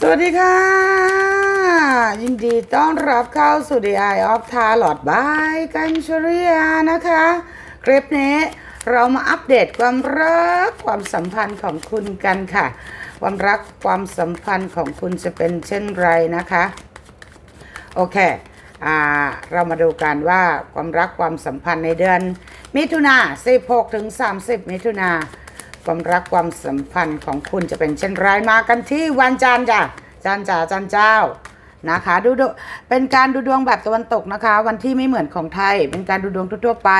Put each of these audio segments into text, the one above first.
สวัสดีค่ะ ยินดีต้อนรับเข้าสู่ The Eye of Tarot by กันชริยานะคะ คลิปนี้เรามาอัปเดตความรักความสัมพันธ์ของคุณกันค่ะ ความรักความสัมพันธ์ของคุณจะเป็นเช่นไรนะคะ โอเคอ่าเรามาดูกันว่าความรักความสัมพันธ์ในเดือน มิถุนา16ถึง30 มิถุนา ความรักความสัมพันธ์ของคุณจะเป็นเช่นไรมากันที่วันจันทร์จ้ะจันจ่าจันเจ้านะคะดูดูเป็นการดูดวงแบบตะวันตกนะคะ วันที่ไม่เหมือนของไทย เป็นการดูดวงทั่วๆไป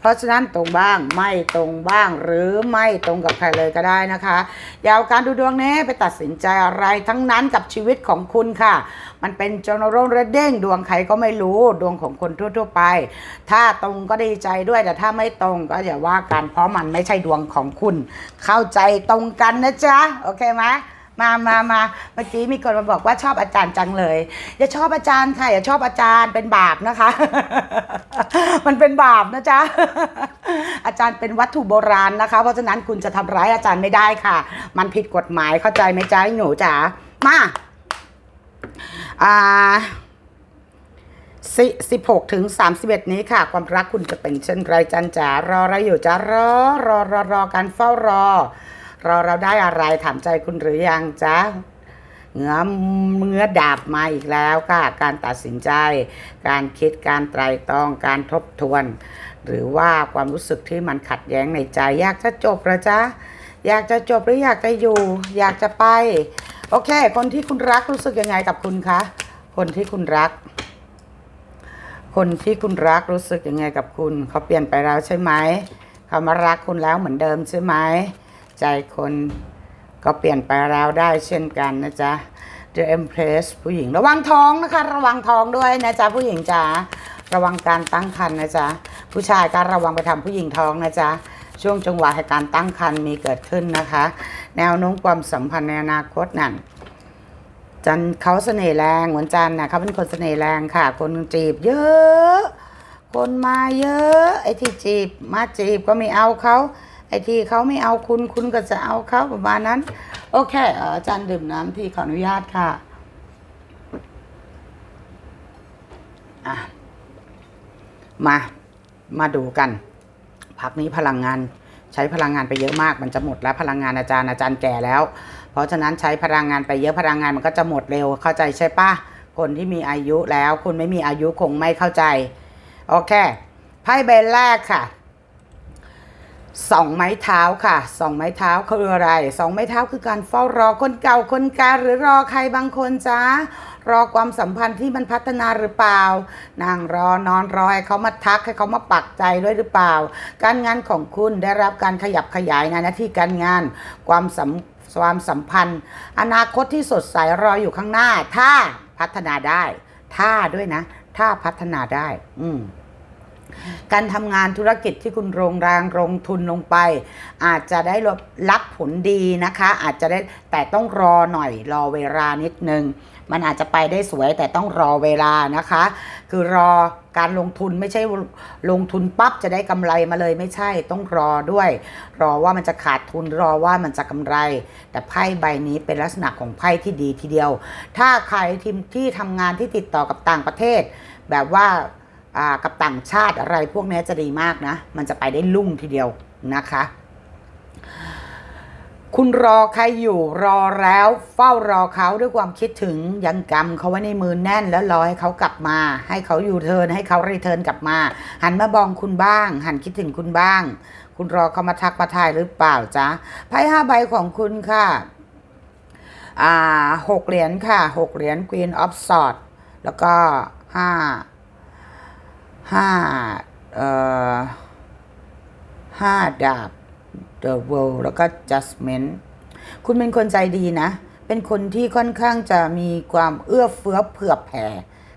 เพราะฉะนั้นตรงบ้างไม่ตรงบ้างหรือไม่ตรงกับใครเลยก็ได้นะคะอย่าเอาการดูดวงนี้ไปตัดสินใจอะไรทั้งนั้นกับชีวิตของคุณค่ะ มันเป็น general reading ดวงใครก็ไม่รู้ดวงของคนทั่ว ๆ ไป ถ้าตรงก็ดีใจด้วยแต่ถ้าไม่ตรงก็อย่าว่ากันเพราะมันไม่ใช่ดวงของคุณ เข้าใจตรงกันนะจ๊ะโอเคไหม มามามาเมื่อกี้มีคนมาบอกว่าชอบอาจารย์จังเลย อย่าชอบอาจารย์ค่ะ อย่าชอบอาจารย์เป็นบาปนะคะ มันเป็นบาปนะจ๊ะ อาจารย์เป็นวัตถุโบราณนะคะ เพราะฉะนั้นคุณจะทำร้ายอาจารย์ไม่ได้ค่ะ มันผิดกฎหมายเข้าใจไหมจ๊ะหนูจ๋ามาอ่าสิสิบหกถึงสามสิบเอ็ดนี้ค่ะ ความรักคุณจะเป็นเช่นไรจันจ๋ารออะไรอยู่จ้ารอรอรอรอการเฝ้ารอ รอเราได้อะไรถามใจคุณหรือยังจ๊ะเงื้อเงื้อดาบมาอีกแล้วค่ะการตัดสินใจ การคิดการไตรตรองการทบทวน หรือว่าความรู้สึกที่มันขัดแย้งในใจ อยากจะจบหรอจ๊ะอยากจะจบหรืออยากจะอยู่ อยากจะไป โอเค คนที่คุณรักรู้สึกยังไงกับคุณคะคนที่คุณรัก คนที่คุณรักรู้สึกยังไงกับคุณ เขาเปลี่ยนไปแล้วใช่ไหมเขามารักคุณแล้วเหมือนเดิมใช่ไหม ใจคนก็เปลี่ยนไปแล้วได้เช่นกันนะจ๊ะ The Empress ผู้หญิงระวังท้องนะคะ ระวังท้องด้วยนะจ๊ะผู้หญิงจ๋าระวังการตั้งครรภ์นะจ๊ะผู้ชายก็ระวังไปทำผู้หญิงท้องนะจ๊ะช่วงจังหวะให้การตั้งครรภ์มีเกิดขึ้นนะคะ แนวโน้มความสัมพันธ์ในอนาคตนั่นจันเขาเสน่ห์แรงเหมือนจันนะเขาเป็นคนเสน่ห์แรงค่ะ คนจีบ เยอะ คนมาเยอะ ไอ้ที่จีบมาจีบก็ไม่เอาเขา ไอ้ที่เขาไม่เอาคุณคุณก็จะเอาเขาประมาณนั้น โอเคอาจารย์ดื่มน้ำพี่ขออนุญาตค่ะอะมามาดูกันพักนี้พลังงานใช้พลังงานไปเยอะมากมันจะหมดแล้วพลังงานอาจารย์อาจารย์แก่แล้ว เพราะฉะนั้นใช้พลังงานไปเยอะพลังงานมันก็จะหมดเร็วเข้าใจใช่ปะคนที่มีอายุแล้วคุณไม่มีอายุคงไม่เข้าใจโอเคไพ่ใบแรกค่ะ สองไม้เท้าค่ะสองไม้เท้าคืออะไรสองไม้เท้าคือการเฝ้ารอคนเก่าคนกาหรือรอใครบางคนจ้ารอความสัมพันธ์ที่มันพัฒนาหรือเปล่า นั่งรอนอนรอให้เขามาทักให้เขามาปักใจด้วยหรือเปล่า การงานของคุณได้รับการขยับขยายในหน้าที่การงานความสัมความสัมพันธ์ อนาคตที่สดใสรออยู่ข้างหน้า ถ้าพัฒนาได้ ถ้าด้วยนะ ถ้าพัฒนาได้ อืม การทำงานธุรกิจที่คุณโรงแรงลงทุนลงไป อาจจะได้รับผลดีนะคะ อาจจะได้แต่ต้องรอหน่อยรอเวลานิดนึง มันอาจจะไปได้สวยแต่ต้องรอเวลานะคะ คือรอการลงทุนไม่ใช่ลงทุนปั๊บจะได้กำไรมาเลยไม่ใช่ต้องรอด้วย รอว่ามันจะขาดทุนรอว่ามันจะกำไร แต่ไพ่ใบนี้เป็นลักษณะของไพ่ที่ดีทีเดียว ถ้าใครทีมที่ทำงานที่ติดต่อกับต่างประเทศ แบบว่า กับต่างชาติอะไรพวกนี้จะดีมากนะ มันจะไปได้ลุ่งทีเดียวนะคะ คุณรอใครอยู่รอแล้วเฝ้ารอเขาด้วยความคิดถึงยังกำเขาไว้ในมือแน่นแล้วรอให้เขากลับมา ให้เขาอยู่เทินให้เขารีเทิร์นกลับมา หันมาบองคุณบ้าง หันคิดถึงคุณบ้าง คุณรอเขามาทักมาทายหรือเปล่าจ๊ะไพ่ห้าใบของคุณค่ะหกเหรียญค่ะหกเหรียญ Queen of Swords แล้วก็ห้า ห้าเอ่อห้าดาบ The World แล้วก็ Judgment คุณเป็นคนใจดีนะ เป็นคนที่ค่อนข้างจะมีความเอื้อเฟื้อเผื่อแผ่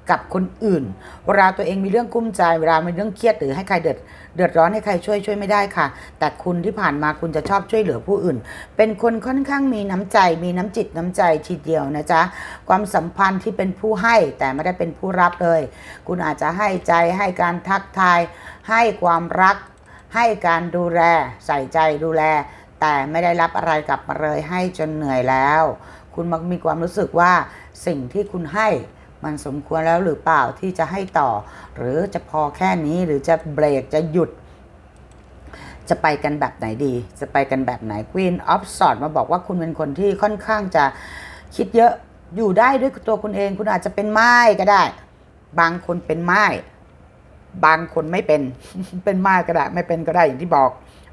กับคนอื่น เวลาตัวเองมีเรื่องกุ้มใจ เวลามีเรื่องเครียดหรือให้ใครเดือดเดือดร้อนให้ใครช่วยช่วยไม่ได้ค่ะ แต่คุณที่ผ่านมาคุณจะชอบช่วยเหลือผู้อื่น เป็นคนค่อนข้างมีน้ำใจ มีน้ำจิตน้ำใจทีเดียวนะจ๊ะ ความสัมพันธ์ที่เป็นผู้ให้แต่ไม่ได้เป็นผู้รับเลย คุณอาจจะให้ใจให้การทักทาย ให้ความรัก ให้การดูแล ใส่ใจดูแล แต่ไม่ได้รับอะไรกลับมาเลยให้จนเหนื่อยแล้ว คุณมักมีความรู้สึกว่าสิ่งที่คุณให้ มันสมควรแล้วหรือเปล่าที่จะให้ต่อ หรือจะพอแค่นี้หรือจะเบรกจะหยุด จะไปกันแบบไหนดี จะไปกันแบบไหน Queen of Swords มาบอกว่าคุณเป็นคนที่ค่อนข้างจะคิดเยอะอยู่ได้ด้วยตัวคุณเอง คุณอาจจะเป็นไม้ก็ได้ บางคนเป็นไม้บางคนไม่เป็นเป็นไม้ก็ได้ ไม่เป็นก็ได้อย่างที่บอก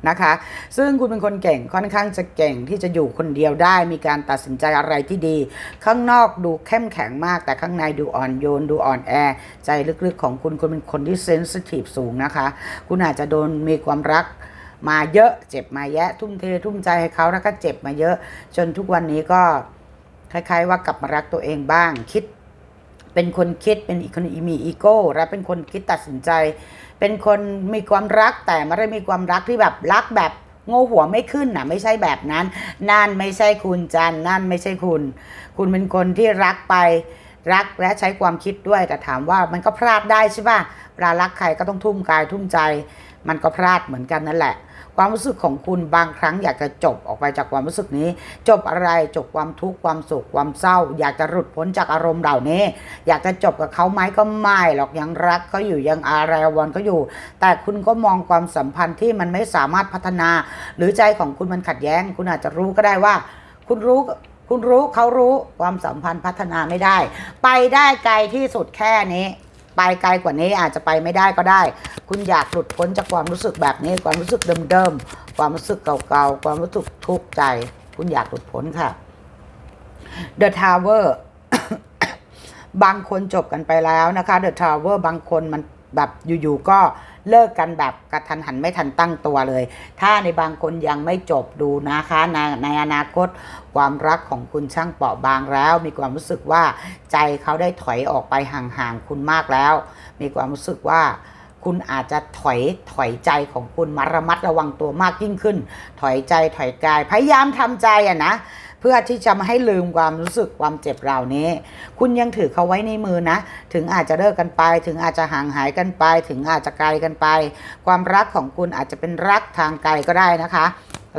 นะคะ ซึ่งคุณเป็นคนเก่งค่อนข้างจะเก่งที่จะอยู่คนเดียวได้ มีการตัดสินใจอะไรที่ดี ข้างนอกดูเข้มแข็งมาก แต่ข้างในดูอ่อนโยนดูอ่อนแอ ใจลึกๆของคุณคุณเป็นคนที่เซนซิทีฟสูงนะคะ คุณอาจจะโดนมีความรักมาเยอะเจ็บมาแยะ ทุ่มเททุ่มใจให้เขาแล้วก็เจ็บมาเยอะ จนทุกวันนี้ก็คล้ายๆว่ากลับมารักตัวเองบ้างคิดเป็นคนคิดเป็นอีกคนมีอีโก้และเป็นคนคิดตัดสินใจ เป็นคนมีความรักแต่ไม่ได้มีความรักที่แบบรักแบบโง่หัวไม่ขึ้นน่ะไม่ใช่แบบนั้น นั่นไม่ใช่คุณจันนั่นไม่ใช่คุณ คุณเป็นคนที่รักไปรักและใช้ความคิดด้วยแต่ถามว่ามันก็พลาดได้ใช่ป่ะเวลารักใครก็ต้องทุ่มกายทุ่มใจ มันก็พลาดเหมือนกันนั่นแหละ ความรู้สึกของคุณบางครั้งอยากจะจบออกไปจากความรู้สึกนี้ จบอะไรจบความทุกข์ความสุขความเศร้า อยากจะหลุดพ้นจากอารมณ์เหล่านี้ อยากจะจบกับเขาไหมก็ไม่หรอกยังรักเขาอยู่ยังอารีวอนเขาอยู่ แต่คุณก็มองความสัมพันธ์ที่มันไม่สามารถพัฒนา หรือใจของคุณมันขัดแย้ง คุณอาจจะรู้ก็ได้ว่า คุณรู้คุณรู้เขารู้ความสัมพันธ์พัฒนาไม่ได้ ไปได้ไกลที่สุดแค่นี้ ไปไกลกว่านี้อาจจะไปไม่ได้ก็ได้ คุณอยากหลุดพ้นจากความรู้สึกแบบนี้ ความรู้สึกเดิมๆ ความรู้สึกเก่าๆ ความรู้สึกทุกข์ใจ คุณอยากหลุดพ้นค่ะ The Tower บางคนจบกันไปแล้วนะคะ The Tower บางคนมันแบบอยู่ๆก็ เลิกกันแบบกระทันหันไม่ทันตั้งตัวเลย ถ้าในบางคนยังไม่จบดูนะคะในในอนาคตความรักของคุณช่างเปราะบางแล้ว มีความรู้สึกว่าใจเขาได้ถอยออกไปห่างๆคุณมากแล้ว มีความรู้สึกว่าคุณอาจจะถอยถอยใจของคุณมาระมัดระวังตัวมากยิ่งขึ้น ถอยใจถอยกายพยายามทำใจอะนะ เพื่อที่จะไม่ให้ลืมความรู้สึกความเจ็บเหล่านี้ คุณยังถือเขาไว้ในมือนะ ถึงอาจจะเลิกกันไป ถึงอาจจะห่างหายกันไป ถึงอาจจะไกลกันไป ความรักของคุณอาจจะเป็นรักทางไกลก็ได้นะคะ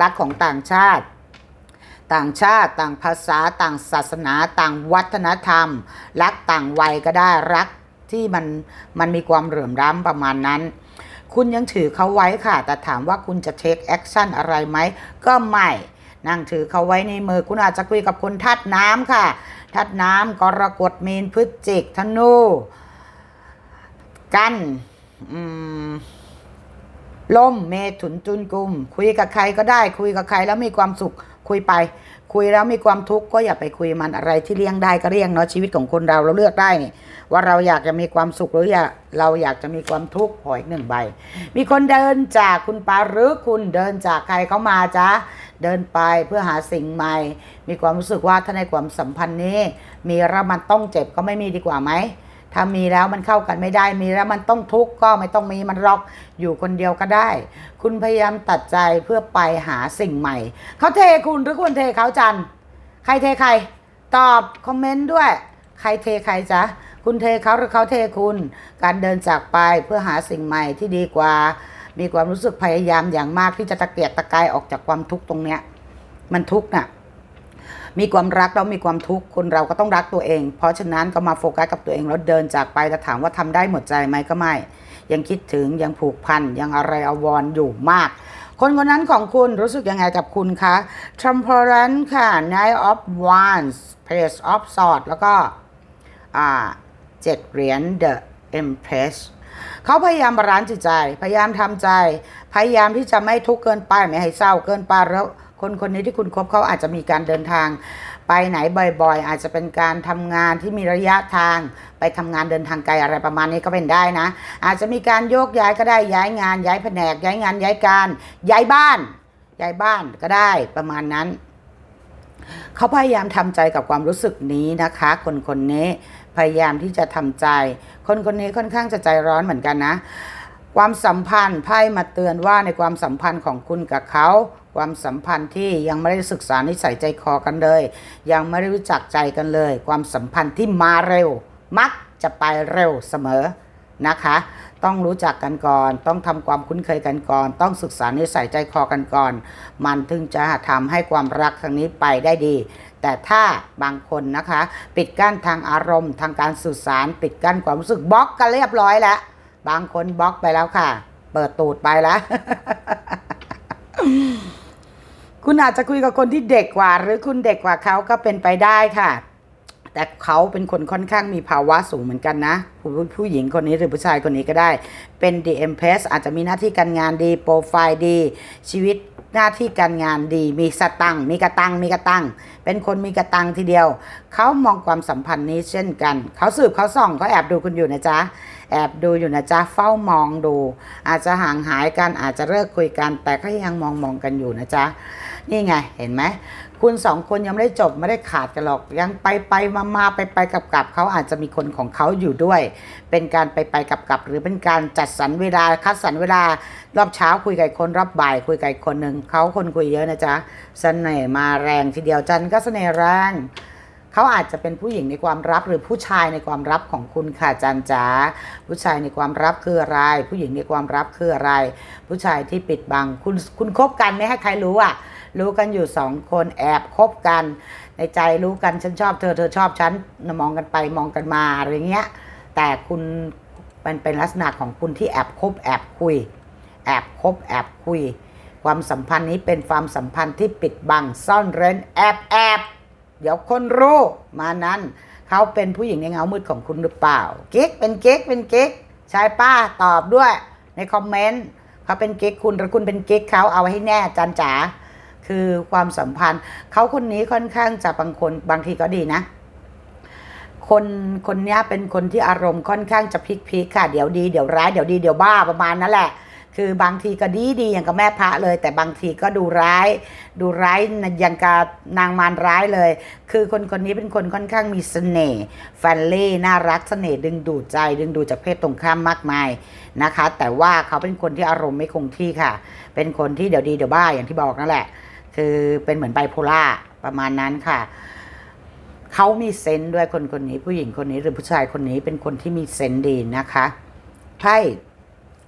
รักของต่างชาติต่างชาติต่างภาษาต่างศาสนาต่างวัฒนธรรม รักต่างวัยก็ได้รักที่มันมันมีความเหลื่อมล้ำประมาณนั้น คุณยังถือเขาไว้ค่ะ แต่ถามว่าคุณจะเทคแอคชั่นอะไรไหมก็ไม่ นั่งถือเขาไว้ในมือคุณอาจจะคุยกับคนทัดน้ำค่ะ ทัดน้ำกรกฎเมีนพฤศจิกธนู กันลมเมถุนจุนกุม คุยกับใครก็ได้ คุยกับใครแล้วมีความสุข คุยไป คุยแล้วมีความทุกข์ก็อย่าไปคุยมันอะไรที่เลี่ยงได้ก็เลี่ยงเนาะชีวิตของคนเราเราเลือกได้นี่ว่าเราอยากจะมีความสุขหรืออยากเราอยากจะมีความทุกข์ขออีกหนึ่งใบ มีคนเดินจากคุณปาหรือคุณเดินจากใครเขามาจ้าเดินไปเพื่อหาสิ่งใหม่ มีความรู้สึกว่าถ้าในความสัมพันธ์นี้ มีแล้วมันต้องเจ็บก็ไม่มีดีกว่าไหม ถ้ามีแล้วมันเข้ากันไม่ได้มีแล้วมันต้องทุกข์ก็ไม่ต้องมีมันรอกอยู่คนเดียวก็ได้ คุณพยายามตัดใจเพื่อไปหาสิ่งใหม่ เขาเทคุณหรือคุณเทเขาจันใครเทใคร ตอบคอมเมนต์ด้วย ใครเทใครจ๊ะคุณเทเขาหรือเขาเทคุณ การเดินจากไปเพื่อหาสิ่งใหม่ที่ดีกว่า มีความรู้สึกพยายามอย่างมากที่จะตะเกียกตะกายออกจากความทุกข์ตรงเนี้ย มันทุกข์น่ะ มีความรักแล้วมีความทุกข์คนเราก็ต้องรักตัวเอง เพราะฉะนั้นก็มาโฟกัสกับตัวเองแล้วเดินจากไปแต่ถามว่าทำได้หมดใจไหมก็ไม่ ยังคิดถึงยังผูกพันยังอะไรอาวรอยู่มากคนคนนั้นของคุณรู้สึกยังไงกับคุณคะ t r u m p e r a n c e ค่ะ Knight of Wands Page of Swords แล้วก็เจ็ดเหรียญ The Empress เขาพยายามบาลานซ์จิตใจ พยายามทำใจ พยายามที่จะไม่ทุกข์เกินไป ไม่ให้เศร้าเกินไปแล้ว คนคนนี้ที่คุณคบเขาอาจจะมีการเดินทาง ไปไหนบ่อยๆ อาจจะเป็นการทำงานที่มีระยะทาง ไปทำงานเดินทางไกลอะไรประมาณนี้ก็เป็นได้นะ อาจจะมีการโยกย้ายก็ได้ย้ายงาน ย้ายแผนก ย้ายงานย้ายการ ย้ายบ้าน ย้ายบ้านก็ได้ประมาณนั้นเขาพยายามทำใจกับความรู้สึกนี้นะคะ คนคนนี้พยายามที่จะทำใจ คนคนนี้ค่อนข้างจะใจร้อนเหมือนกันนะ ความสัมพันธ์ไพ่มาเตือนว่าในความสัมพันธ์ของคุณกับเขา ความสัมพันธ์ที่ยังไม่ได้ศึกษานิสัยใจคอกันเลย ยังไม่ได้รู้จักใจกันเลย ความสัมพันธ์ที่มาเร็ว มักจะไปเร็วเสมอนะคะ ต้องรู้จักกันก่อน ต้องทำความคุ้นเคยกันก่อน ต้องศึกษานิสัยใจคอกันก่อน มันถึงจะทำให้ความรักครั้งนี้ไปได้ดี แต่ถ้าบางคนนะคะ ปิดกั้นทางอารมณ์ ทางการสื่อสาร ปิดกั้นความรู้สึกบล็อกกันเรียบร้อยแล้ว บางคนบล็อกไปแล้วค่ะ เปิดตูดไปแล้ว คุณอาจจะคุยกับคนที่เด็กกว่า หรือคุณเด็กกว่าเขาก็เป็นไปได้ค่ะ แต่เขาเป็นคนค่อนข้างมีภาวะสูงเหมือนกันนะผู้ผู้หญิงคนนี้หรือผู้ชายคนนี้ก็ได้ เป็น DM p r e s อาจจะมีหน้าที่การงานดี โปรไฟล์ดี ชีวิตหน้าที่การงานดีมีสตังมีกระตังมีกระตังเป็นคนมีกระตังทีเดียว เขามองความสัมพันธ์นี้เช่นกัน เขาสืบเขาส่องเขาแอบดูคุณอยู่นะจ๊ะแอบดูอยู่นะจ๊ะเฝ้ามองดู อาจจะห่างหายกันอาจจะเลิกคุยกัน แต่ก็ยังมองมองกันอยู่นะจ๊ะ นี่ไงเห็นไหมคุณสองคนยังไม่ได้จบไม่ได้ขาดกันหรอกยังไปไปมามาไปไปกับกับเขาอาจจะมีคนของเขาอยู่ด้วย เป็นการไปไปกับกับหรือเป็นการจัดสรรเวลาคัดสรรเวลารอบเช้าคุยกับคนรอบบ่าย คุยกับคนหนึ่งเขาคนคุยเยอะนะจ๊ะเสน่ห์มาแรงทีเดียวจันก็เสน่ห์แรงเขาอาจจะเป็นผู้หญิงในความลับหรือผู้ชายในความลับของคุณค่ะจันจ๋าผู้ชายในความลับคืออะไร ผู้หญิงในความลับคืออะไร ผู้ชายที่ปิดบังคุณคุณคบกันไม่ให้ใครรู้อะ รู้กันอยู่สองคนแอบคบกัน ในใจรู้กันฉันชอบเธอเธอชอบฉันมองกันไปมองกันมาอะไรเงี้ย แต่คุณมันเป็นลักษณะของคุณที่แอบคบแอบคุย แอบคบแอบคุย ความสัมพันธ์นี้เป็นความสัมพันธ์ที่ปิดบังซ่อนเร้นแอบแอบเดี๋ยวคนรู้มานั้นเขาเป็นผู้หญิงในเงามืดของคุณหรือเปล่าเก๊กเป็นเก๊กเป็นเก๊กชายป้าตอบด้วยในคอมเมนต์เขาเป็นเก๊กคุณหรือคุณเป็นเก๊กเขาเอาไว้ให้แน่จันจ๋า คือความสัมพันธ์เขาคนนี้ค่อนข้างจะบางคนบางทีก็ดีนะ คนคนนี้เป็นคนที่อารมณ์ค่อนข้างจะพลิกพลิกค่ะ เดี๋ยวดีเดี๋ยวร้ายเดี๋ยวดีเดี๋ยวบ้าประมาณนั้นแหละ คือบางทีก็ดีดีอย่างกับแม่พระเลย แต่บางทีก็ดูร้าย ดูร้ายอย่างกับนางมารร้ายเลย คือคนคนนี้เป็นคนค่อนข้างมีเสน่ห์แฟนเล่น่ารักเสน่ห์ดึงดูดใจ ดึงดูดจากเพศตรงข้ามมากมายนะคะ แต่ว่าเขาเป็นคนที่อารมณ์ไม่คงที่ค่ะ เป็นคนที่เดี๋ยวดีเดี๋ยวบ้าอย่างที่บอกนั่นแหละ คือเป็นเหมือนไบโพล่าประมาณนั้นค่ะเขามีเซนส์ด้วยคนคนนี้ผู้หญิงคนนี้หรือผู้ชายคนนี้เป็นคนที่มีเซนส์ดีนะคะไพ่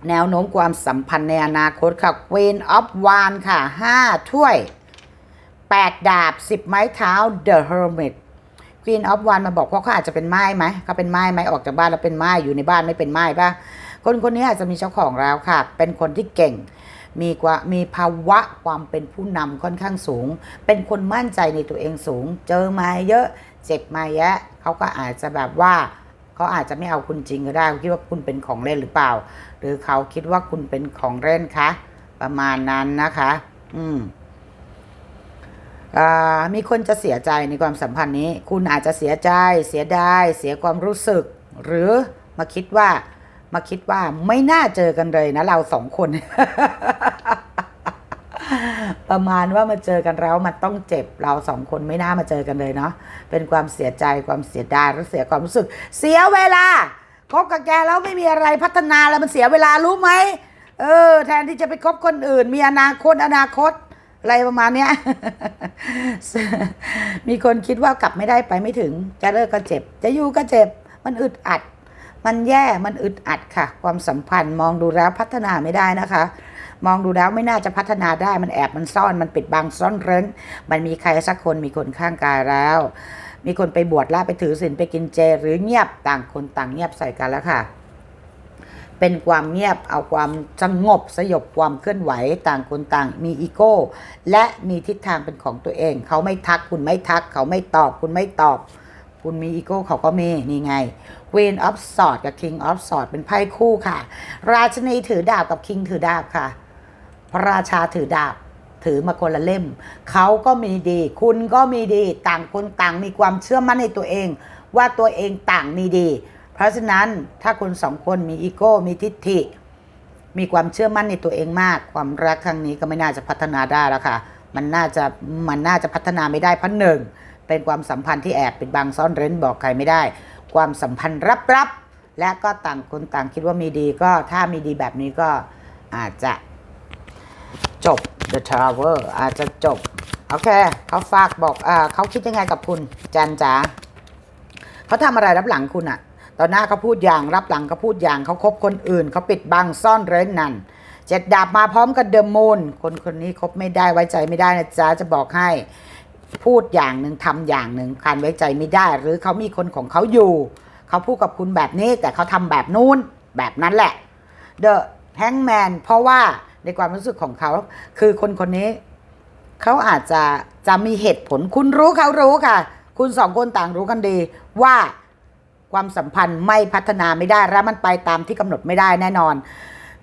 แนวโน้มความสัมพันธ์ในอนาคตค่ะ Queen of Wands ค่ะ 5 ถ้วย 8 ดาบ 10 ไม้เท้า The Hermit Queen of Wands มาบอกว่าเขาอาจจะเป็นไม้ไหมเขาเป็นไม้ไหมออกจากบ้านแล้วเป็นไม้อยู่ในบ้านไม่เป็นไม้ป่ะ คนคนนี้อาจจะมีเจ้าของแล้วค่ะ เป็นคนที่เก่ง มีกว่ามีภาวะความเป็นผู้นำค่อนข้างสูง เป็นคนมั่นใจในตัวเองสูง เจอมาเยอะ เจ็บมาเยอะเขาก็อาจจะแบบว่าเขาอาจจะไม่เอาคุณจริงก็ได้เขาคิดว่าคุณเป็นของเล่นหรือเปล่า หรือเขาคิดว่าคุณเป็นของเล่นคะประมาณนั้นนะคะ อืมอ่ามีคนจะเสียใจในความสัมพันธ์นี้ คุณอาจจะเสียใจ เสียดาย เสียความรู้สึก หรือมาคิดว่า มาคิดว่าไม่น่าเจอกันเลยนะเราสองคน ประมาณว่ามาเจอกันแล้วมันต้องเจ็บเราสองคนไม่น่ามาเจอกันเลยเนาะเป็นความเสียใจความเสียดายและเสียความรู้สึก เสียเวลาคบกับแกแล้วไม่มีอะไรพัฒนาแล้วมันเสียเวลารู้ไหมเออ แทนที่จะไปคบคนอื่น มีอนาคตอนาคตอะไรประมาณเนี้ย มีคนคิดว่ากลับไม่ได้ไปไม่ถึง จะเลิกก็เจ็บ จะอยู่ก็เจ็บ มันอึดอัด มันแย่มันอึดอัดค่ะ ความสัมพันธ์มองดูแล้วพัฒนาไม่ได้นะคะ มองดูแล้วไม่น่าจะพัฒนาได้มันแอบมันซ่อนมันปิดบังซ่อนเร้น มันมีใครสักคนมีคนข้างกายแล้ว มีคนไปบวชล้วไปถือศีลไปกินเจ หรือเงียบต่างคนต่างเงียบใส่กันแล้วค่ะเป็นความเงียบเอาความสงบสยบความเคลื่อนไหวต่างคนต่างมีอีโก้ และมีทิศทางเป็นของตัวเอง เขาไม่ทักคุณไม่ทัก เขาไม่ตอบคุณไม่ตอบ คุณมีอีโก้เขาก็มีนี่ไง Queen of Swords กับ King of Swords เป็นไพ่คู่ค่ะ ราชนีถือดาบกับ King ถือดาบค่ะ พระราชาถือดาบถือมาคนละเล่ม เขาก็มีดี คุณก็มีดีต่างคนต่างมีความเชื่อมั่นในตัวเอง ว่าตัวเองต่างมีดี เพราะฉะนั้นถ้าคุณสองคนมีอีโก้ มีทิฏฐิ มีความเชื่อมั่นในตัวเองมาก ความรักครั้งนี้ก็ไม่น่าจะพัฒนาได้แล้วค่ะ มันน่าจะมันน่าจะพัฒนาไม่ได้เพราะหนึ่ง เป็นความสัมพันธ์ที่แอบปิดบังซ่อนเร้นบอกใครไม่ได้ ความสัมพันธ์ลับๆและก็ต่างคนต่างคิดว่ามีดีก็ถ้ามีดีแบบนี้ก็อาจจะจบ The Tower อาจจะจบ โอเค เขาฝากบอกอ่าเขาคิดยังไงกับคุณ จันจ๋าเขาทำอะไรรับหลังคุณอะตอนหน้าเขาพูดอย่างรับหลังเขาพูดอย่างเขาคบคนอื่น เขาปิดบังซ่อนเร้นนั่นเจ็ดดาบมาพร้อมกับเดอะมูนคนคนนี้คบไม่ได้ไว้ใจไม่ได้นะจ๊ะจะบอกให้ พูดอย่างหนึ่งทำอย่างหนึ่งการไว้ใจไม่ได้ หรือเขามีคนของเขาอยู่ เขาพูดกับคุณแบบนี้แต่เขาทำแบบนู้นแบบนั้นแหละ The Hangman เพราะว่าในความรู้สึกของเขา คือคนคนนี้ เขาอาจจะจะมีเหตุผลคุณรู้เขารู้ค่ะ คุณสองคนต่างรู้กันดีว่าความสัมพันธ์ไม่พัฒนาไม่ได้และมันไปตามที่กำหนดไม่ได้แน่นอน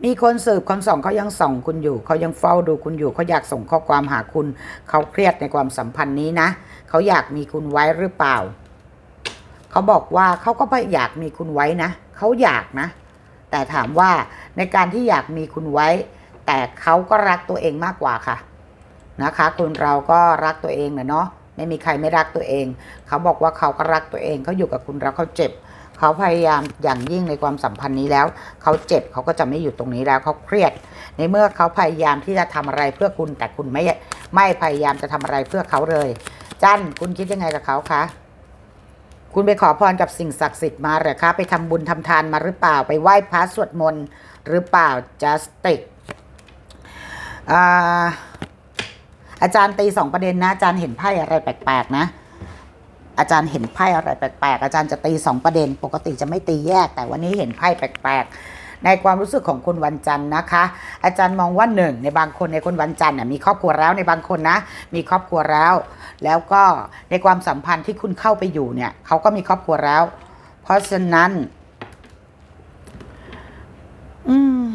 มีคนสืบคนส่องเขายังส่องคุณอยู่ เขายังเฝ้าดูคุณอยู่ เขาอยากส่งข้อความหาคุณ เขาเครียดในความสัมพันธ์นี้นะ เขาอยากมีคุณไว้หรือเปล่า เขาบอกว่าเขาก็อยากมีคุณไว้นะ เขาอยากนะ แต่ถามว่าในการที่อยากมีคุณไว้ แต่เขาก็รักตัวเองมากกว่าค่ะ นะคะคุณเราก็รักตัวเองนะเนาะ ไม่มีใครไม่รักตัวเอง เขาบอกว่าเขาก็รักตัวเอง เขาอยู่กับคุณแล้วเขาเจ็บ เขาพยายามอย่างยิ่งในความสัมพันธ์นี้แล้ว เขาเจ็บเขาก็จะไม่อยู่ตรงนี้แล้วเขาเครียด ในเมื่อเขาพยายามที่จะทำอะไรเพื่อคุณแต่คุณไม่ไม่พยายามจะทำอะไรเพื่อเขาเลย จันคุณคิดยังไงกับเขาคะคุณไปขอพรกับสิ่งศักดิ์สิทธิ์มาหรือคะไปทำบุญทำทานมาหรือเปล่า ไปไหว้พระสวดมนต์หรือเปล่า just อ่าอาจารย์ตีสองประเด็นนะอาจารย์เห็นไพ่อะไรแปลกๆนะ อาจารย์เห็นไพ่อะไรแปลกๆ อาจารย์จะตีสองประเด็น ปกติจะไม่ตีแยก แต่วันนี้เห็นไพ่แปลกๆ ในความรู้สึกของคนวันจันทร์นะคะ อาจารย์มองว่าหนึ่งในบางคนในคนวันจันทร์น่ะมีครอบครัวแล้วในบางคนนะ มีครอบครัวแล้ว แล้วก็ในความสัมพันธ์ที่คุณเข้าไปอยู่เนี่ยเขาก็มีครอบครัวแล้ว เพราะฉะนั้น อืม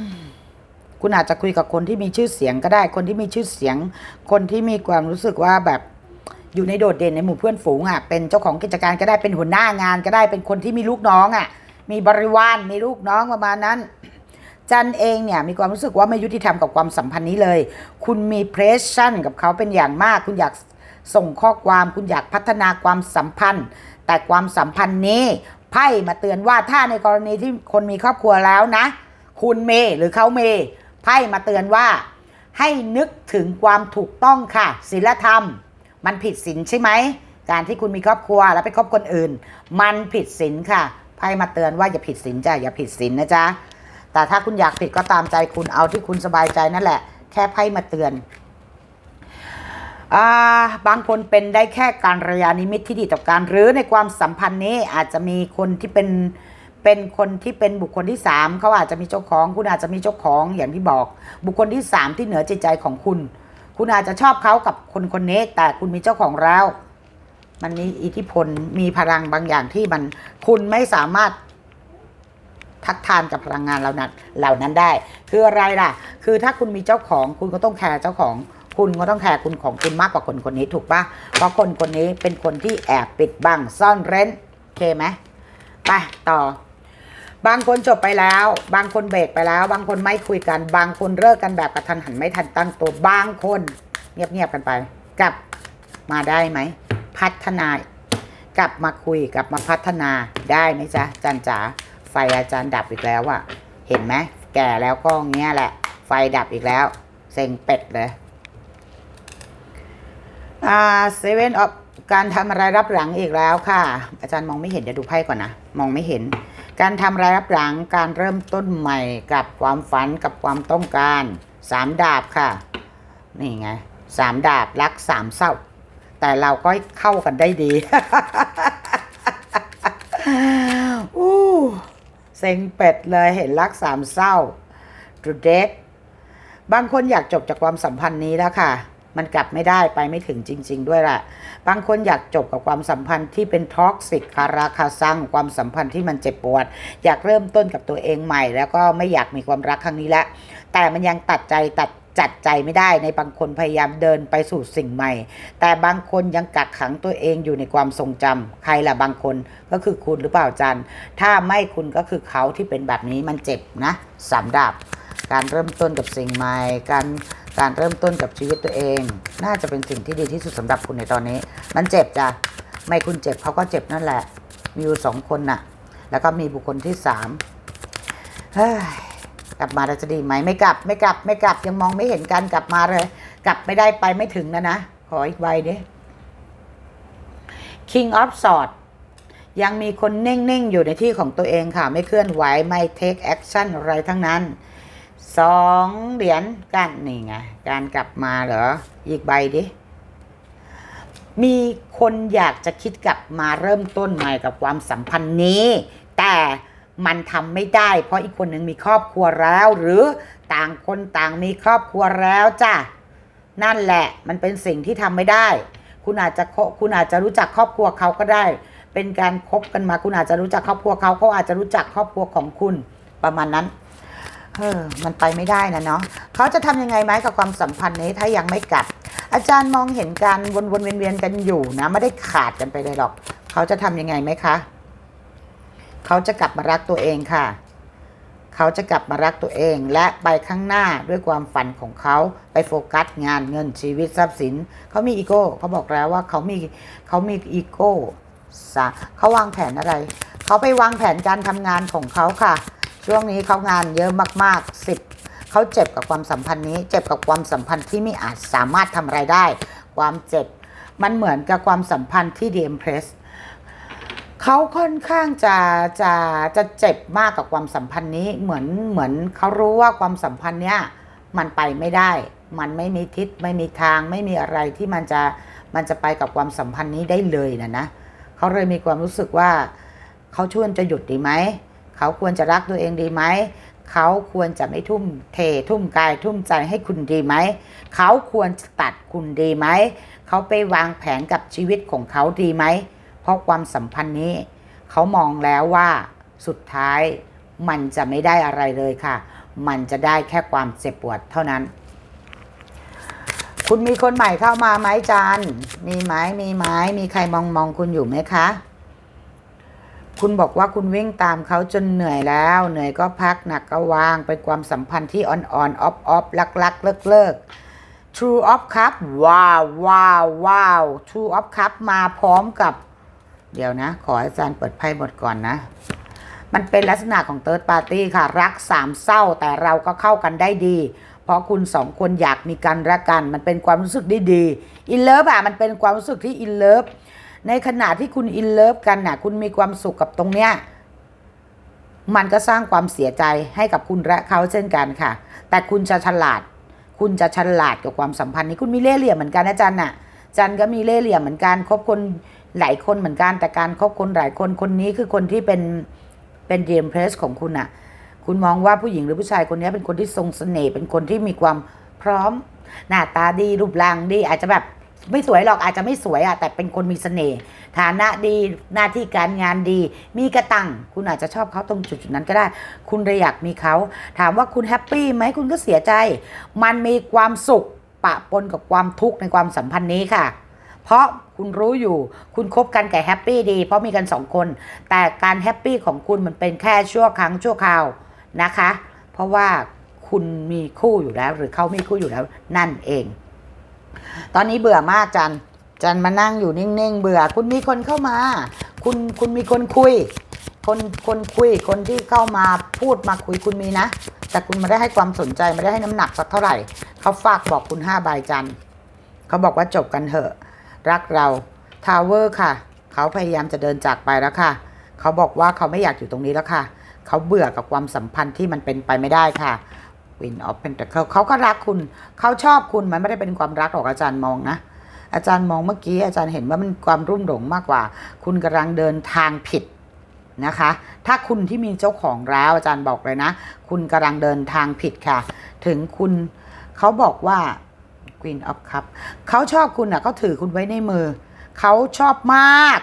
คุณอาจจะคุยกับคนที่มีชื่อเสียงก็ได้ คนที่มีชื่อเสียง คนที่มีความรู้สึกว่าแบบ อยู่ในโดดเด่นในหมู่เพื่อนฝูงอะเป็นเจ้าของกิจการก็ได้เป็นหัวหน้างานก็ได้เป็นคนที่มีลูกน้องอะมีบริวารมีลูกน้องประมาณนั้น จันเองเนี่ยมีความรู้สึกว่าไม่ยุติธรรมกับความสัมพันธ์นี้เลย คุณมีเพรสชั่นกับเขาเป็นอย่างมาก คุณอยากส่งข้อความคุณอยากพัฒนาความสัมพันธ์ แต่ความสัมพันธ์นี้ไพ่มาเตือนว่าถ้าในกรณีที่คนมีครอบครัวแล้วนะ คุณเมย์หรือเขาเมย์ไพ่มาเตือนว่า ให้นึกถึงความถูกต้องค่ะศีลธรรม มันผิดศีลใช่ไหม การที่คุณมีครอบครัวแล้วไปคบคนอื่น มันผิดศีลค่ะไพ่มาเตือนว่าอย่าผิดศีลจ้ะอย่าผิดศีลนะจ๊ะแต่ถ้าคุณอยากผิดก็ตามใจคุณเอาที่คุณสบายใจนั่นแหละ แค่ไพ่มาเตือนบางคนเป็นได้แค่การระยานิมิตที่ดีต่อการหรือในความสัมพันธ์นี้อาจจะมีคนที่เป็นเป็นคนที่เป็นบุคคลที่สามเขาอาจจะมีเจ้าของ คุณอาจจะมีเจ้าของอย่างที่บอก บุคคลที่สามที่เหนือจิตใจของคุณ คุณอาจจะชอบเขากับคนคนนี้แต่คุณมีเจ้าของแล้ว มันมีอิทธิพลมีพลังบางอย่างที่มันคุณไม่สามารถทัดทานกับพลังงานเหล่านั้นเหล่านั้นได้ คืออะไรล่ะ คือถ้าคุณมีเจ้าของคุณก็ต้องแคร์เจ้าของ คุณก็ต้องแคร์คุณของคุณมากกว่าคนคนนี้ถูกปะเพราะคนคนนี้เป็นคนที่แอบปิดบังซ่อนเร้นโอเคไหมไปต่อ บางคนจบไปแล้ว บางคนเบรกไปแล้ว บางคนไม่คุยกัน บางคนเลิกกันแบบกระทันหันไม่ทันตั้งตัว บางคน เงียบๆกันไป กลับมาได้ไหม พัฒนากลับมาคุยกลับมาพัฒนาได้ไหมจ๊ะจันจ๋าไฟอาจารย์ดับอีกแล้วอะเห็นไหมแก่แล้วก็เงี้ยแหละ ไฟดับอีกแล้วเซ็งเป็ดเลยอ่าเซเว่นออฟการทำอะไรรับหลังอีกแล้วค่ะ อาจารย์มองไม่เห็นเดี๋ยวดูไพ่ก่อนนะ มองไม่เห็น การทำอะไรรับหลังการเริ่มต้นใหม่กับความฝันกับความต้องการสามดาบค่ะ นี่ไงสามดาบรักสามเศร้า แต่เราก็เข้ากันได้ดีอู้เซ็งเป็ดเลยเห็นรักสามเศร้าดูเด็กบางคนอยากจบจากความสัมพันธ์นี้แล้วค่ะ มันกลับไม่ได้ไปไม่ถึงจริง ๆ ด้วยแหละบางคนอยากจบกับความสัมพันธ์ที่เป็นท็อกซิกคาราคาซังความสัมพันธ์ที่มันเจ็บปวด อยากเริ่มต้นกับตัวเองใหม่ แล้วก็ไม่อยากมีความรักครั้งนี้ละแต่มันยังตัดใจตัดจัดใจไม่ได้ในบางคนพยายามเดินไปสู่สิ่งใหม่ แต่บางคนยังกักขังตัวเองอยู่ในความทรงจำใครล่ะบางคนก็คือคุณหรือเปล่าจันถ้าไม่คุณก็คือเขาที่เป็นแบบนี้มันเจ็บนะสามดาบการเริ่มต้นกับสิ่งใหม่การ การเริ่มต้นกับชีวิตตัวเอง น่าจะเป็นสิ่งที่ดีที่สุดสำหรับคุณในตอนนี้ มันเจ็บจ้ะไม่คุณเจ็บเขาก็เจ็บนั่นแหละ มีอยู่สองคนน่ะ แล้วก็มีบุคคลที่สามเฮ้ยกลับมาแล้วจะดีไหมไม่กลับ ไม่กลับ ไม่กลับยังมองไม่เห็นกันกลับมาเลย กลับไม่ได้ไปไม่ถึงนะนะขออีกใบเดิ King of Swords ยังมีคนนิ่ง ๆ อยู่ในที่ของตัวเองค่ะ ไม่เคลื่อนไหว ไม่ take action อะไรทั้งนั้น สองเหรียญกันนี่ไงการกลับมาเหรอ อีกใบดิ มีคนอยากจะคิดกลับมาเริ่มต้นใหม่กับความสัมพันธ์นี้ แต่มันทำไม่ได้ เพราะอีกคนหนึ่งมีครอบครัวแล้ว หรือต่างคนต่างมีครอบครัวแล้วจ้ะนั่นแหละมันเป็นสิ่งที่ทำไม่ได้ คุณอาจจะคคุณอาจจะรู้จักครอบครัวเขาก็ได้ เป็นการคบกันมา คุณอาจจะรู้จักครอบครัวเขาเขาอาจจะรู้จักครอบครัวของคุณประมาณนั้น เออมันไปไม่ได้นะเนาะเขาจะทำยังไงไหมกับความสัมพันธ์นี้ถ้ายังไม่กลับ อาจารย์มองเห็นการวนๆเวียนๆกันอยู่นะไม่ได้ขาดกันไปเลยหรอก เขาจะทำยังไงไหมคะ เขาจะกลับมารักตัวเองค่ะ เขาจะกลับมารักตัวเอง และไปข้างหน้าด้วยความฝันของเขาไปโฟกัสงานเงินชีวิตทรัพย์สิน เขามีอีโก้เขาบอกแล้วว่าเขามีเขามีอีโก้เขาวางแผนอะไร เขาไปวางแผนการทำงานของเขาค่ะ ช่วงนี้เขางานเยอะมากๆสิบเขาเจ็บกับความสัมพันธ์นี้ เจ็บกับความสัมพันธ์ที่ไม่อาจสามารถทำอะไรได้ ความเจ็บ มันเหมือนกับความสัมพันธ์ที่ดีเอ็มเพรสเขาค่อนข้างจะจะจะเจ็บมากกับความสัมพันธ์นี้ เหมือนเหมือนเขารู้ว่าความสัมพันธ์เนี้ยมันไปไม่ได้ มันไม่มีทิศไม่มีทางไม่มีอะไรที่มันจะมันจะไปกับความสัมพันธ์นี้ได้เลยนะนะเขาเลยมีความรู้สึกว่าเขาชวนจะหยุดดีไหม เขาควรจะรักตัวเองดีไหม เขาควรจะไม่ทุ่มเททุ่มกายทุ่มใจให้คุณดีไหม เขาควรจะตัดคุณดีไหม เขาไปวางแผนกับชีวิตของเขาดีไหม เพราะความสัมพันธ์นี้ เขามองแล้วว่าสุดท้ายมันจะไม่ได้อะไรเลยค่ะ มันจะได้แค่ความเจ็บปวดเท่านั้น คุณมีคนใหม่เข้ามาไหมจันมีไหมมีไหมมีใครมองมองคุณอยู่ไหมคะ คุณบอกว่าคุณวิ่งตามเขาจนเหนื่อยแล้ว เหนื่อยก็พักหนักก็วางเป็นความสัมพันธ์ที่อ่อนๆออฟออฟลักลักเลิกเลิก True of Cup ว้าวว้าวว้าว True of Cup มาพร้อมกับ เดี๋ยวนะ ขออาจารย์เปิดไพ่หมดก่อนนะ มันเป็นลักษณะของ Third Party ค่ะ รักสามเศร้าแต่เราก็เข้ากันได้ดี เพราะคุณสองคนอยากมีกันรักกัน มันเป็นความรู้สึกดีดีอินเลิฟอะมันเป็นความรู้สึกที่อินเลิฟ ในขณะที่คุณอินเลิฟกันน่ะ คุณมีความสุขกับตรงเนี้ยมันก็สร้างความเสียใจให้กับคุณและเขาเช่นกันค่ะ แต่คุณจะฉลาด คุณจะฉลาดกับความสัมพันธ์นี้คุณมีเล่ห์เหลี่ยมเหมือนกันนะจันน่ะ จันก็มีเล่ห์เหลี่ยมเหมือนกันคบคนหลายคนเหมือนกัน แต่การคบคนหลายคนคนนี้คือคนที่เป็นเป็นเดียมเพรสของคุณน่ะคุณมองว่าผู้หญิงหรือผู้ชายคนนี้เป็นคนที่ทรงเสน่ห์เป็นคนที่มีความพร้อม หน้าตาดีรูปร่างดีอาจจะแบบ ไม่สวยหรอกอาจจะไม่สวยอะแต่เป็นคนมีเสน่ห์ฐานะดีหน้าที่การงานดี มีกระตังคุณอาจจะชอบเขาตรงจุดๆนั้นก็ได้ คุณเลยอยากมีเขา ถามว่าคุณแฮปปี้ไหมคุณก็เสียใจ มันมีความสุขปะปนกับความทุกข์ในความสัมพันธ์นี้ค่ะ เพราะคุณรู้อยู่คุณคบกันแก่แฮปปี้ดี เพราะมีกันสองคน แต่การแฮปปี้ของคุณมันเป็นแค่ชั่วครั้งชั่วคราวนะคะ เพราะว่าคุณมีคู่อยู่แล้ว หรือเขามีคู่อยู่แล้วนั่นเอง ตอนนี้เบื่อมากจันจันมานั่งอยู่นิ่งๆ เบื่อ คุณมีคนเข้ามา คุณคุณมีคนคุย คนคนคุย คนที่เข้ามาพูดมาคุยคุณมีนะ แต่คุณไม่ได้ให้ความสนใจไม่ได้ให้น้ำหนักสักเท่าไหร่ เขาฝากบอกคุณห้าใบจันเขาบอกว่าจบกันเถอะ รักเราทาวเวอร์ค่ะ เขาพยายามจะเดินจากไปแล้วค่ะ เขาบอกว่าเขาไม่อยากอยู่ตรงนี้แล้วค่ะ เขาเบื่อกับความสัมพันธ์ที่มันเป็นไปไม่ได้ค่ะ Win of Pentacle เขาก็รักคุณเขาชอบคุณมันไม่ได้เป็นความรักหรอกอาจารย์มองนะอาจารย์มองเมื่อกี้อาจารย์เห็นว่ามันความรุ่มหลงมากกว่า คุณกำลังเดินทางผิดนะคะ ถ้าคุณที่มีเจ้าของแล้วอาจารย์บอกเลยนะ คุณกำลังเดินทางผิดค่ะ ถึงคุณเขาบอกว่า Queen of Cup เขาชอบคุณอะเขาถือคุณไว้ในมือเขาชอบมาก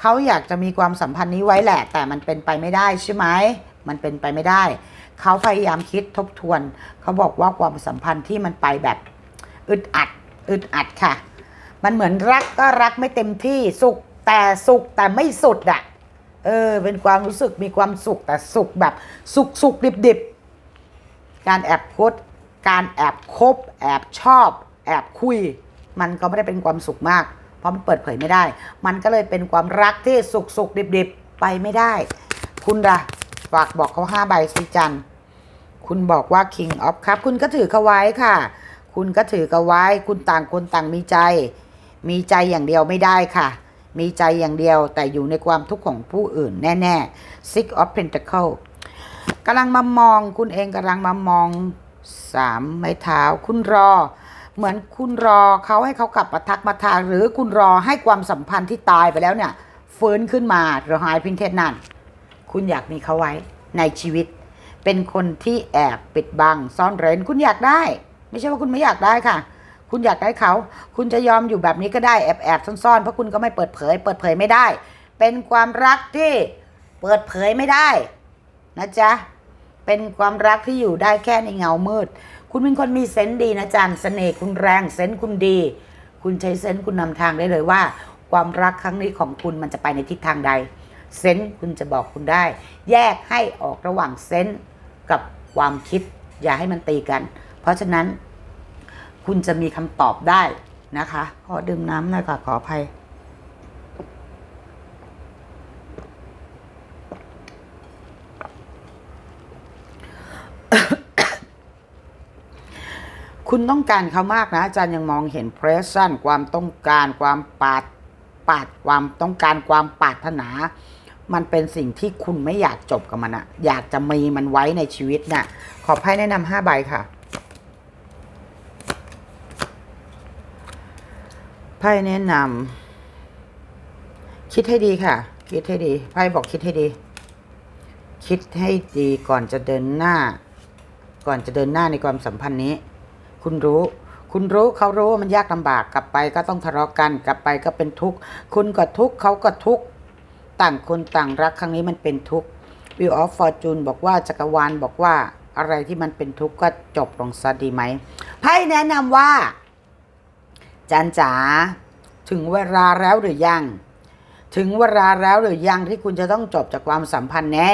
เขาอยากจะมีความสัมพันธ์นี้ไว้แหละ แต่มันเป็นไปไม่ได้ใช่ไหมมันเป็นไปไม่ได้ เขาพยายามคิดทบทวน เขาบอกว่าความสัมพันธ์ที่มันไปแบบอึดอัดอึดอัดค่ะ มันเหมือนรักก็รักไม่เต็มที่สุขแต่สุขแต่ไม่สุดอะเออ เป็นความรู้สึกมีความสุขแต่สุขแบบสุขสุขดิบดิบการแอบคดการแอบคบ แอบชอบ แอบคุย มันก็ไม่ได้เป็นความสุขมาก เพราะมันเปิดเผยไม่ได้ มันก็เลยเป็นความรักที่สุขสุขดิบดิบไปไม่ได้ คุณล่ะ ฝากบอกเขาห้าใบสิจัน คุณบอกว่า King of Cup คุณก็ถือเขาไว้ค่ะ คุณก็ถือเขาไว้ คุณต่างคนต่างมีใจ มีใจอย่างเดียวไม่ได้ค่ะ มีใจอย่างเดียวแต่อยู่ในความทุกข์ของผู้อื่นแน่ๆ Six of Pentacle กำลังมามอง คุณเองกำลังมามองสามไม้เท้า คุณรอ เหมือนคุณรอเขาให้เขากลับมาทักมาทางหรือคุณรอให้ความสัมพันธ์ที่ตายไปแล้วเนี่ยฟื้นขึ้นมาหรือหายพินเทศนั่น คุณอยากมีเขาไว้ในชีวิต เป็นคนที่แอบปิดบังซ่อนเร้นคุณอยากได้ ไม่ใช่ว่าคุณไม่อยากได้ค่ะ คุณอยากได้เขา คุณจะยอมอยู่แบบนี้ก็ได้แอบแอบซ่อนๆเพราะคุณก็ไม่เปิดเผย เปิดเผยไม่ได้ เป็นความรักที่เปิดเผยไม่ได้นะจ๊ะเป็นความรักที่อยู่ได้แค่ในเงามืด คุณเป็นคนมีเซนส์ดีนะจันเสน่ห์คุณแรงเซนส์คุณดี คุณใช้เซนส์คุณนำทางได้เลยว่า ความรักครั้งนี้ของคุณมันจะไปในทิศทางใด เซนส์คุณจะบอกคุณได้ แยกให้ออกระหว่างเซนส์กับความคิด อย่าให้มันตีกัน เพราะฉะนั้น คุณจะมีคำตอบได้นะคะ ขอดื่มน้ำหน่อยค่ะขออภัยคุณต้องการเขามากนะ อาจารย์ยังมองเห็นเพรสชั่นความต้องการความปาดปาดความต้องการความปารถนา มันเป็นสิ่งที่คุณไม่อยากจบกับมันอะอยากจะมีมันไว้ในชีวิตน่ะ ขอไพ่แนะนำห้าใบค่ะไพ่แนะนำคิดให้ดีค่ะ คิดให้ดีไพ่บอกคิดให้ดี คิดให้ดีก่อนจะเดินหน้า ก่อนจะเดินหน้าในความสัมพันธ์นี้ คุณรู้คุณรู้เขารู้ว่ามันยากลำบากกลับไปก็ต้องทะเลาะกันกลับไปก็เป็นทุกข์ คุณก็ทุกข์เขาก็ทุกข์ ต่างคนต่างรักครั้งนี้มันเป็นทุกข์ Wheel of Fortune บอกว่าจักรวาลบอกว่าอะไรที่มันเป็นทุกข์ก็จบลงซะดีไหมไพ่แนะนำว่า จันจ๋าถึงเวลาแล้วหรือยัง ถึงเวลาแล้วหรือยังที่คุณจะต้องจบจากความสัมพันธ์แน่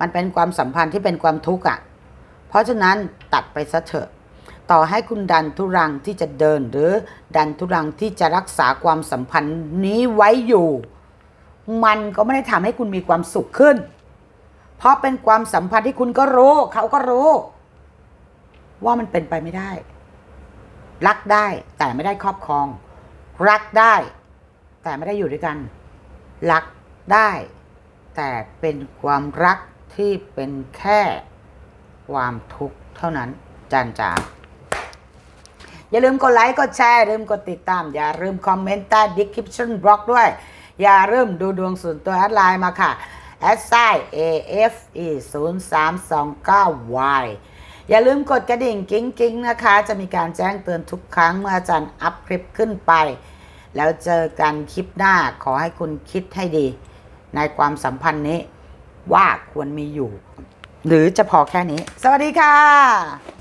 มันเป็นความสัมพันธ์ที่เป็นความทุกข์อะ เพราะฉะนั้นตัดไปซะเถอะ ต่อให้คุณดันทุรังที่จะเดินหรือดันทุรังที่จะรักษาความสัมพันธ์นี้ไว้อยู่ มันก็ไม่ได้ทำให้คุณมีความสุขขึ้น เพราะเป็นความสัมพันธ์ที่คุณก็รู้ เขาก็รู้ ว่ามันเป็นไปไม่ได้ รักได้แต่ไม่ได้ครอบครอง รักได้ แต่ไม่ได้อยู่ด้วยกัน รักได้ แต่เป็นความรักที่เป็นแค่ความทุกข์เท่านั้นจันจ๋าอย่าลืมกดไลค์กดแชร์ลืมกดติดตาม อย่าลืมคอมเมนต์ใต้ description block ด้วย อย่าลืมดูดวงส่วนตัวแอดไลน์มาค่ะ a s i AFE 0 3 2 9 Y อย่าลืมกดกระดิ่งกิ้งกิ้งนะคะ จะมีการแจ้งเตือนทุกครั้งเมื่ออาจารย์อัพคลิปขึ้นไป แล้วเจอกันคลิปหน้าขอให้คุณคิดให้ดี ในความสัมพันธ์นี้ว่าควรมีอยู่ หรือจะพอแค่นี้ สวัสดีค่ะ